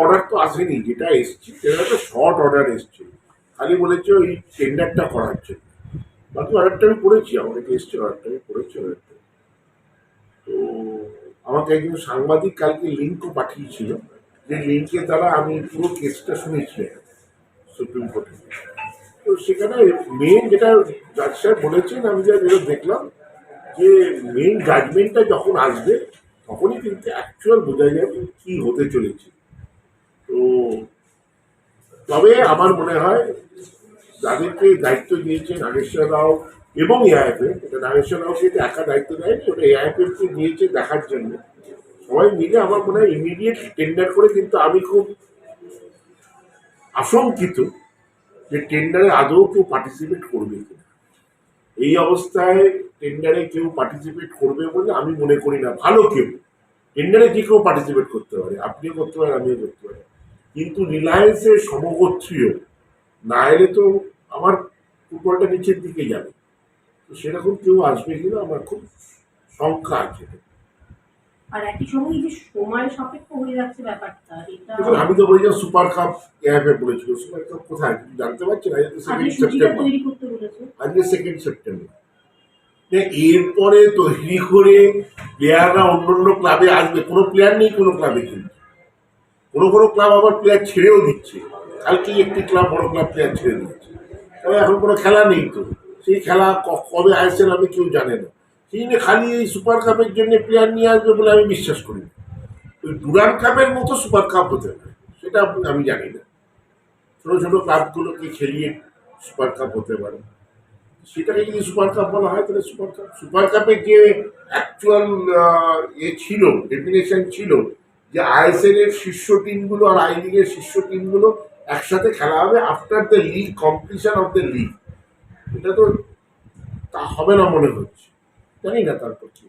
Order তো আসেনি, যেটা এসছে, সেটা একটা শর্ট অর্ডার এসছে। খালি বলেছে ওই টেন্ডারটা করার জন্য বাকি অর্ডারটা আমি করেছি আমাকে এসছে অর্ডারটা আমি করেছি অর্ডারটা তো আমাকে একজন সাংবাদিক কালকে লিঙ্কও পাঠিয়েছিল। যে লিঙ্কের দ্বারা আমি পুরো কেসটা শুনেছি। সুপ্রিম কোর্টে তো সেখানে মেন যেটা জাজ সাহেব বলেছেন, আমি যা দেখলাম যে মেন জাজমেন্টটা যখন আসবে তখনই কিন্তু অ্যাকচুয়াল বোঝা যায় কি হতে চলেছে। তো তবে আমার মনে হয় যাদেরকে দায়িত্ব দিয়েছে নাগেশ্বর রাও এবং এআইএফএ এটা নাগেশ্বর রাওকে তো একা দায়িত্ব দেয়নি, ওটা এআইএফএফকে দিয়েছে দেখার জন্য। সবাই মিলে আমার মনে হয় ইমিডিয়েট টেন্ডার করে কিন্তু আমি খুব আশঙ্কিত যে টেন্ডারে আদৌ কেউ পার্টিসিপেট করবে। এই অবস্থায় টেন্ডারে কেউ পার্টিসিপেট করবে বলে আমি মনে করি না। ভালো কেউ। টেন্ডারে যে কেউ পার্টিসিপেট করতে পারে। আপনিও করতে পারেন আমিও করতে পারি। কিন্তু রিলায়েন্সের সমগোত্রীয় না এলে তো আমার ফুটবলটা নিচের দিকে যাবে। তো সেরকম কেউ আসবে কিনা আমার খুব শঙ্কা আছে। আর একই সঙ্গে যে সময় সাপেক্ষ হয়ে যাচ্ছে ব্যাপারটা এটা আমি তো বলি সুপার কাপ এআইএফএ বলেছিল। সুপার কাপ কোথায়? জানতে পারছেন না? সেকেন্ড সেপ্টেম্বর আজকে সেকেন্ড সেপ্টেম্বর এরপরে তৈরি করে প্লেয়াররা অন্য অন্য ক্লাবে আসবে। কোনো প্লেয়ার নেই কোনো ক্লাবে কিন্তু কোনো কোনো ক্লাব আবার প্লেয়ার ছেড়েও দিচ্ছে। কালকেই একটি ক্লাব বড় ক্লাব প্লেয়ার ছেড়ে দিচ্ছে। তবে এখন কোনো খেলা নেই তো। সেই খেলা কবে আসছে আমি কেউ জানে না। সেই জন্য খালি এই সুপার কাপের জন্য প্লেয়ার নিয়ে আসবে বলে আমি বিশ্বাস করি ওই ডুরান কাপের মতো সুপার কাপ হতে পারে। সেটা আমি জানি না। ছোটো ছোটো ক্লাবগুলোকে খেলিয়ে সুপার কাপ হতে পারে। সেটাকে যদি সুপার কাপ বলা হয়, তাহলে সুপার কাপ সুপার কাপের যে অ্যাকচুয়াল এ ছিল ডেফিনেশন ছিল, যে আইএসএল এর শীর্ষ টিমগুলো আর আই লিগের শীর্ষ টিমগুলো একসাথে খেলা হবে after the league competition of the league এটা তো তা হবে না মনে হচ্ছে। জানি না তারপর কি।